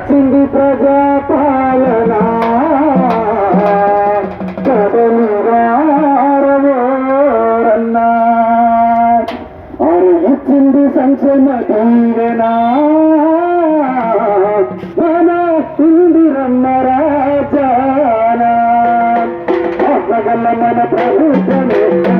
వచ్చింది ప్రజాపాలన? సంక్షేమ దీవెనా ఇందిరమ్మ మన ప్రభుత్వ